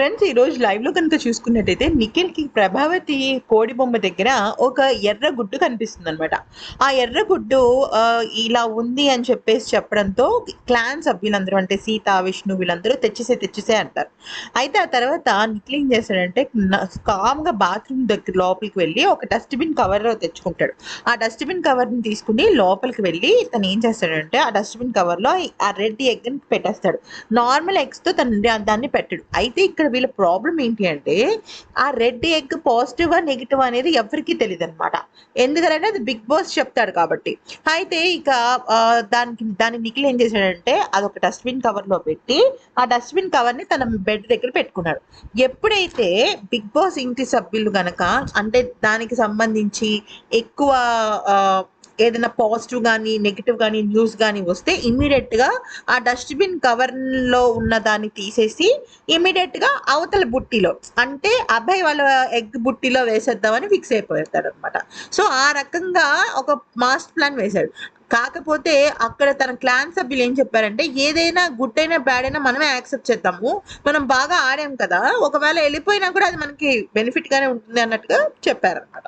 Friends ఈ రోజు లైవ్లో కనుక చూసుకున్నట్టయితే నిఖిల్కి ప్రభావతి కోడి బొమ్మ దగ్గర ఒక ఎర్ర గుడ్డు కనిపిస్తుంది అనమాట ఆ ఎర్ర గుడ్డు ఆ, ఇలా ఉంది అని చెప్పేసి చెప్పడంతో క్లాన్ సభ్యులందరూ అంటే సీత విష్ణు వీళ్ళందరూ తెచ్చేసే తెచ్చేసే అంటారు. అయితే ఆ తర్వాత నిఖిల్ ఏం చేస్తాడంటే కామ్గా బాత్రూమ్ దగ్గర లోపలికి వెళ్ళి ఒక డస్ట్బిన్ కవర్ తెచ్చుకుంటాడు. ఆ డస్ట్బిన్ కవర్ని తీసుకుని లోపలికి వెళ్ళి తను ఏం చేస్తాడంటే ఆ డస్ట్బిన్ కవర్లో ఆ రెడ్ ఎగ్ పెట్టేస్తాడు. నార్మల్ ఎగ్స్తో తను దాన్ని పెట్టడు. అయితే ఇక్కడ వీళ్ళ ప్రాబ్లం ఏంటి అంటే ఆ రెడ్ ఎగ్ పాజిటివ్ నెగిటివ్ అనేది ఎవరికీ తెలియదు అనమాట ఎందుకంటే అది బిగ్ బాస్ చెప్తాడు కాబట్టి. అయితే ఇక దానికి దాన్ని నిఖిల్ ఏం చేశాడంటే అదొక డస్ట్బిన్ కవర్లో పెట్టి ఆ డస్ట్బిన్ కవర్ని తన బెడ్ దగ్గర పెట్టుకున్నాడు. ఎప్పుడైతే బిగ్ బాస్ ఇంటి సభ్యులు గనక అంటే దానికి సంబంధించి ఎక్కువ ఏదైనా పాజిటివ్ కానీ నెగిటివ్ కానీ న్యూస్ కానీ వస్తే ఇమీడియట్గా ఆ డస్ట్బిన్ కవర్లో ఉన్న దాన్ని తీసేసి ఇమీడియట్గా అవతల బుట్టిలో అంటే అబ్బాయి వాళ్ళ ఎగ్ బుట్టిలో వేసేద్దామని ఫిక్స్ అయిపోతాడు అనమాట సో ఆ రకంగా ఒక మాస్టర్ ప్లాన్ వేశాడు. కాకపోతే అక్కడ తన క్లాన్ సభ్యులు ఏం చెప్పారంటే ఏదైనా గుడ్ అయినా బ్యాడ్ అయినా మనమే యాక్సెప్ట్ చేద్దాము. మనం బాగా ఆడాం కదా. ఒకవేళ వెళ్ళిపోయినా కూడా అది మనకి బెనిఫిట్ గానే ఉంటుంది అన్నట్టుగా చెప్పారనమాట